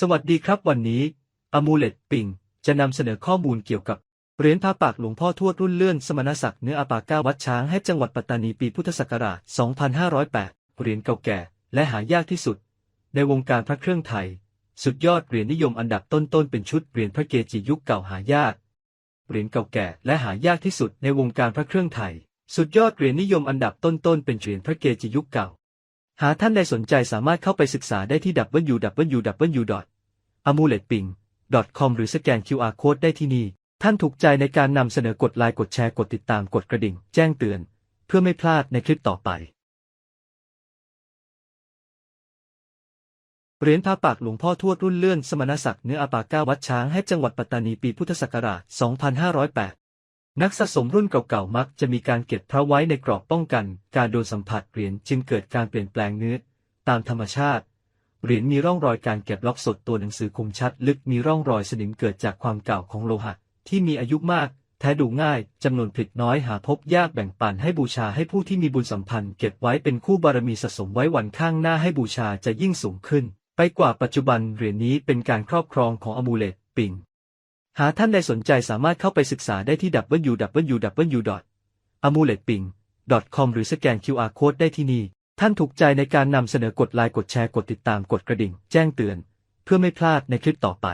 สวัสดีครับวันนี้อมูเลตปิงจะนำเสนอข้อมูลเกี่ยวกับเหรียญพระปากหลวงพ่อทวดรุ่นเลื่อนสมณศักดิ์เนื้ออาปาก้าวัดช้างให้จังหวัดปัตตานีปีพุทธศักราช 2508 เหรียญเก่าแก่ และหายากที่สุด ในวงการพระเครื่องไทย สุดยอดเหรียญนิยมอันดับต้นๆเป็นชุดเหรียญพระเกจิยุคเก่าหายาก เหรียญเก่าแก่และหายากที่สุดในวงการพระเครื่องไทย สุดยอดเหรียญนิยมอันดับต้นๆเป็นเหรียญพระเกจิยุคเก่า หากท่านใดสนใจสามารถเข้าไปศึกษาได้ที่ www.amuletping.com หรือสแกน QR Code ได้ที่นี่ ท่านถูกใจในการนำเสนอกดไลค์กดแชร์กดติดตามกดกระดิ่ง แจ้งเตือน เพื่อไม่พลาดในคลิปต่อไป เหรียญพระปากหลวงพ่อทวดรุ่นเลื่อนสมณศักดิ์เนื้ออาปาก้าวัดช้างให้จังหวัดปัตตานีปีพุทธศักราช 2508 นักสะสมรุ่นเก่าๆมักจะมีการเก็บพระไว้ในกรอบป้องกัน การโดนสัมผัสเหรียญจึงเกิดการเปลี่ยนแปลงเนื้อตามธรรมชาติเหรียญมีร่องรอยการเก็บล็อกสดตัวหนังสือคมชัด ลึกมีร่องรอยสนิมเกิดจากความเก่าของโลหะ ที่มีอายุมาก แท้ดูง่ายจำนวนผลิตน้อยหาพบยากแบ่งปันให้บูชาให้ผู้ที่มีบุญสัมพันธ์เก็บไว้เป็นคู่บารมีสะสมไว้วันข้างหน้าให้บูชาจะยิ่งสูงขึ้น ไปกว่าปัจจุบันเหรียญนี้เป็นการครอบครองของอมูเลตปิง หากท่านใดสนใจสามารถเข้าไปศึกษาได้ที่ www.amuletping.com หรือสแกน QR Code ได้ที่นี่ ท่านถูกใจในการนำเสนอกดไลค์กดแชร์กดติดตามกดกระดิ่ง แจ้งเตือน เพื่อไม่พลาดในคลิปต่อไป